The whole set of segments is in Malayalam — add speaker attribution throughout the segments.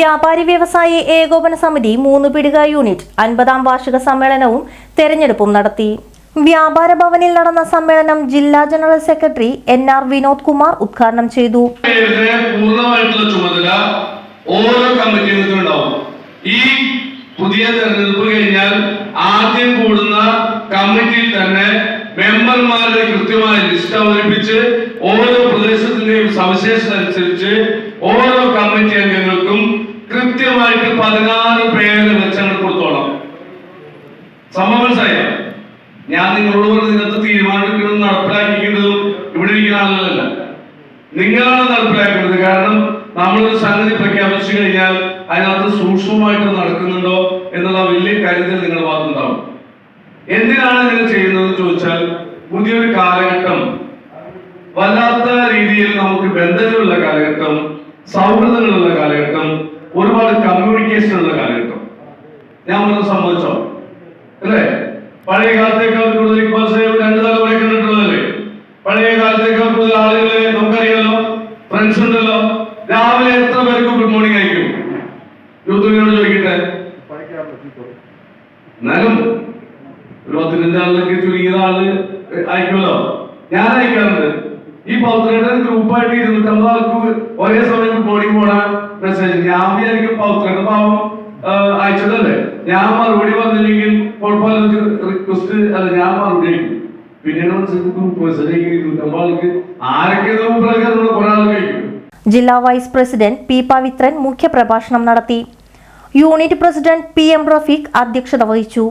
Speaker 1: വ്യാപാരി വ്യവസായി ഏകോപന സമിതി മൂന്ന് പിടിക യൂണിറ്റ് അൻപതാം വാർഷിക സമ്മേളനവും തെരഞ്ഞെടുപ്പും നടത്തി. വ്യാപാര ഭവനിൽ നടന്ന സമ്മേളനം ജില്ലാ general secretary N R Vinod Kumar ഉദ്ഘാടനം ചെയ്തു.
Speaker 2: ഓരോ കമ്മിറ്റി അംഗത്തിനുണ്ടാവും ഈ പുതിയ തെരഞ്ഞെടുപ്പ് കഴിഞ്ഞാൽ ആദ്യം കൂടുന്ന കമ്മിറ്റിയിൽ തന്നെ മെമ്പർമാരുടെ കൃത്യമായ ലിസ്റ്റ് അവതരിപ്പിച്ച് ഓരോ പ്രദേശത്തിന്റെയും സവിശേഷത അനുസരിച്ച് ഓരോ കമ്മിറ്റി അംഗങ്ങൾക്കും കൃത്യമായിട്ട് പതിനാറ് പേര് വെച്ചങ്ങൾ കൊടുത്തോളാം. സംഭവം മനസ്സിലായോ? ഞാൻ നിങ്ങളോട് പറഞ്ഞ നിങ്ങൾക്ക് തീരുമാനമെടുക്കുന്നതും നടപ്പിലാക്കിക്കുന്നതും ഇവിടെ ഇരിക്കുന്ന ആളുകളല്ല. നിങ്ങളാണ് നടപ്പിലാക്കുന്നത്. കാരണം നമ്മളൊരു സംഗതി പ്രഖ്യാപിച്ചു കഴിഞ്ഞാൽ അതിനകത്ത് സൂക്ഷ്മമായിട്ട് നടക്കുന്നുണ്ടോ എന്നുള്ള വലിയ കരുതൽ നിങ്ങളുടെ ഭാഗത്തുണ്ടാവും. എന്തിനാണ് നിങ്ങൾ ചെയ്യുന്നത് ചോദിച്ചാൽ പുതിയൊരു കാലഘട്ടം വല്ലാത്ത രീതിയിൽ നമുക്ക് ബന്ധങ്ങളുള്ള കാലഘട്ടം സൗഹൃദങ്ങളുള്ള കാലഘട്ടം ഒരുപാട് കമ്മ്യൂണിക്കേഷൻ ഉള്ള കാലഘട്ടം ഞാൻ പറഞ്ഞ സംഭവിച്ചോ അല്ലേ? പഴയ കാലത്തേക്കാൾ കൂടുതൽ ഇപ്പോൾ രണ്ട് തലമുറ കണ്ടിട്ടുള്ളതല്ലേ? പഴയ കാലത്തേക്കാൾ കൂടുതൽ ആളുകളെ നമുക്കറിയാലോ? ഫ്രണ്ട്സ് ഉണ്ടല്ലോ? രാവിലെ എത്ര പേർക്ക് ഗുഡ് മോർണിംഗ് അയക്കും യൂത്തുവിനോട് ചോദിക്കട്ടെ. എന്നാലും ഒരു പത്തിരണ്ട് ആളിലൊക്കെ ചുരുങ്ങിയ ആൾ അയക്കുമല്ലോ? ഞാൻ അയക്കാറുണ്ട്. ഈ പൗത്രയുടെ ഗ്രൂപ്പായിട്ട് ഇരുന്നൂറ്റമ്പത് ആൾക്ക് ഒരേ സമയം ഗുഡ് മോർണിംഗ് പോണ മെസ്സേജ് ഞാൻ വിചാരിക്കും പൗത്രയുടെ പാവം അയച്ചതല്ലേ? ഞാൻ മറുപടി വന്നില്ലെങ്കിൽ റിക്വസ്റ്റ് അല്ല ഞാൻ മറുപടി അയക്കും. പിന്നീട് മനസ്സിലാക്കും അയക്കും ഇരുന്നൂറ്റമ്പത് ആൾക്ക്
Speaker 1: ജില്ലാ വൈസ് പ്രസിഡന്റ് പി പവിത്രൻ മുഖ്യപ്രഭാഷണം നടത്തി. Unit president P M Rafeeq അധ്യക്ഷത വഹിച്ചു.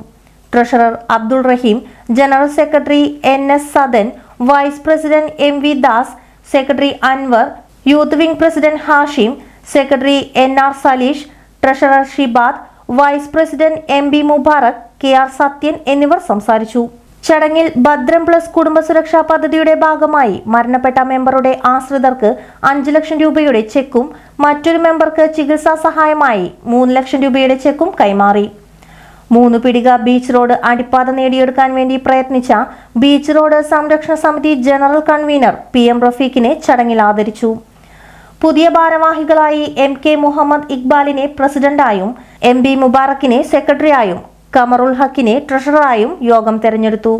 Speaker 1: Treasurer Abdul Rahim general secretary N S Sadan vice president M V Das secretary Anwar youth wing president Hashim secretary N R Saleesh treasurer Shibad vice president M B Mubarak K R Sathyan എന്നിവർ സംസാരിച്ചു. ചടങ്ങിൽ ഭദ്രം പ്ലസ് കുടുംബ സുരക്ഷാ പദ്ധതിയുടെ ഭാഗമായി മരണപ്പെട്ട മെമ്പറുടെ ആശ്രിതർക്ക് അഞ്ചു ലക്ഷം രൂപയുടെ ചെക്കും മറ്റൊരു മെമ്പർക്ക് ചികിത്സാ സഹായമായി മൂന്ന് ലക്ഷം രൂപയുടെ ചെക്കും കൈമാറി. മൂന്ന് പിടിക ബീച്ച് റോഡ് അടിപ്പാത നേടിയെടുക്കാൻ വേണ്ടി പ്രയത്നിച്ച ബീച്ച് റോഡ് സംരക്ഷണ സമിതി ജനറൽ കൺവീനർ പി എം റഫീഖിനെ ചടങ്ങിൽ ആദരിച്ചു. പുതിയ ഭാരവാഹികളായി എം കെ മുഹമ്മദ് ഇക്ബാലിനെ പ്രസിഡന്റായും എം ബി മുബാറക്കിനെ സെക്രട്ടറിയായും കമറുൽ ഹക്കിനെ ട്രഷററായും യോഗം തെരഞ്ഞെടുത്തു.